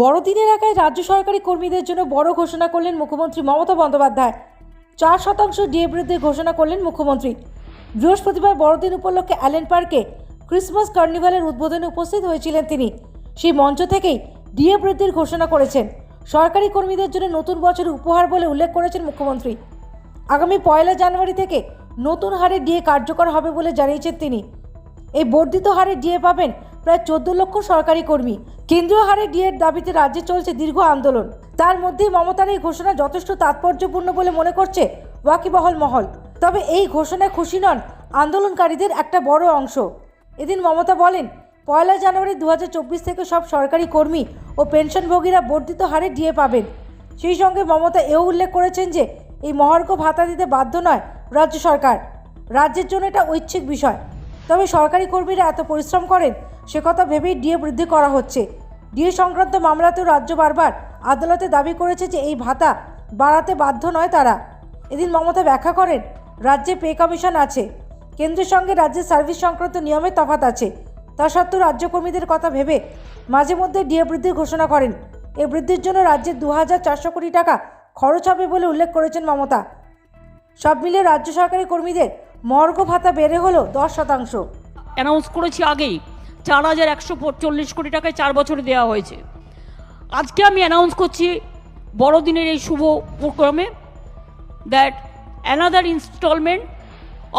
বড়দিন এলাকায় রাজ্য সরকারি কর্মীদের জন্য বড় ঘোষণা করলেন মুখ্যমন্ত্রী মমতা বন্দ্যোপাধ্যায়। চার শতাংশ ডিএ বৃদ্ধির ঘোষণা করলেন মুখ্যমন্ত্রী। বৃহস্পতিবার বড়দিন উপলক্ষে অ্যালেন পার্কে ক্রিসমাস কার্নিভালের উদ্বোধনে উপস্থিত হয়েছিলেন তিনি। সেই মঞ্চ থেকেই ডিএ বৃদ্ধির ঘোষণা করেছেন। সরকারি কর্মীদের জন্য নতুন বছর উপহার বলে উল্লেখ করেছেন মুখ্যমন্ত্রী। আগামী পয়লা জানুয়ারি থেকে নতুন হারে ডিএ কার্যকর হবে বলে জানিয়েছেন তিনি। এই বর্ধিত হারে ডিএ পাবেন প্রায় চোদ্দ লক্ষ সরকারি কর্মী। কেন্দ্রীয় হারে ডিএর দাবিতে রাজ্যে চলছে দীর্ঘ আন্দোলন। তার মধ্যেই মমতার এই ঘোষণা যথেষ্ট তাৎপর্যপূর্ণ বলে মনে করছে ওয়াকিবহল মহল। তবে এই ঘোষণায় খুশি নন আন্দোলনকারীদের একটা বড় অংশ। এদিন মমতা বলেন, পয়লা জানুয়ারি দু হাজার চব্বিশ থেকে সব সরকারি কর্মী ও পেনশনভোগীরা বর্ধিত হারে ডিএ পাবেন। সেই সঙ্গে মমতা এও উল্লেখ করেছেন যে, এই মহার্ঘ ভাতা দিতে বাধ্য নয় রাজ্য সরকার। রাজ্যের জন্য এটা ঐচ্ছিক বিষয়। তবে সরকারি কর্মীরা এত পরিশ্রম করেন সে কথা ভেবেই ডিএ বৃদ্ধি করা হচ্ছে। ডিএ সংক্রান্ত মামলাতেও রাজ্য বারবার আদালতে দাবি করেছে যে এই ভাতা বাড়াতে বাধ্য নয় তারা। এদিন মমতা ব্যাখ্যা করেন, রাজ্যে পে কমিশন আছে, কেন্দ্রের সঙ্গে রাজ্যের সার্ভিস সংক্রান্ত নিয়মে তফাত আছে। তা সত্ত্বেও রাজ্য কর্মীদের কথা ভেবে মাঝে মধ্যে ডিএ বৃদ্ধির ঘোষণা করেন। এ বৃদ্ধির জন্য রাজ্যের দু হাজার চারশো কোটি টাকা খরচ হবে বলে উল্লেখ করেছেন মমতা। সব মিলিয়ে রাজ্য সরকারি কর্মীদের মর্গ ভাতা বেড়ে হলো দশ শতাংশ। অ্যানাউন্স করেছি আগেই চার হাজার একশো চল্লিশ কোটি টাকায় চার বছরে দেওয়া হয়েছে। আজকে আমি অ্যানাউন্স করছি বড়দিনের এই শুভ প্রোগ্রামে that another instalment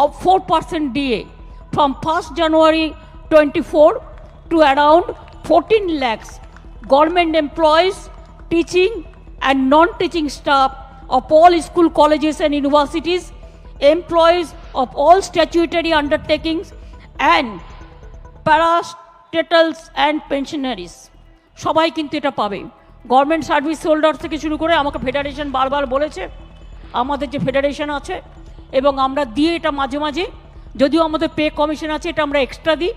of four percent DA from first January twenty four to around fourteen lakhs government employees teaching and non teaching staff of all school colleges and universities employees of all statutory undertakings and parastatals and pensioners সবাই কিন্তু এটা পাবে। Government service holder থেকে শুরু করে আমাকে federation বারবার বলেছে, আমাদের যে ফেডারেশন আছে, এবং আমরা দিয়ে এটা মাঝে মাঝে। যদিও আমাদের পে কমিশন আছে, এটা আমরা এক্সট্রা দিই,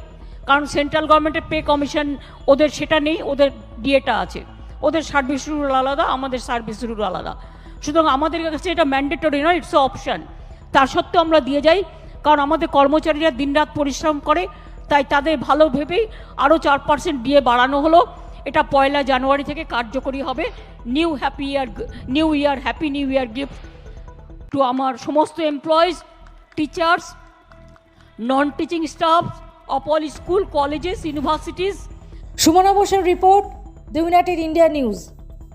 কারণ সেন্ট্রাল গভর্নমেন্টের পে কমিশন ওদের সেটা নেই, ওদের ডিএটা আছে। ওদের সার্ভিস রুল আলাদা, আমাদের সার্ভিস রুল আলাদা। সুতরাং আমাদের কাছে এটা ম্যান্ডেটরি নয় ইটস অপশান তা সত্ত্বেও আমরা দিয়ে যাই, কারণ আমাদের কর্মচারীরা দিনরাত পরিশ্রম করে তাই তাদের ভালো ভেবেই আরও চার পার্সেন্ট দিয়ে বাড়ানো হলো। এটা পয়লা জানুয়ারি থেকে কার্যকরী হবে। New happy year new year happy new year gift to আমার সমস্ত employees teachers non teaching staff of all school colleges universities Sumana বোসের report the United India News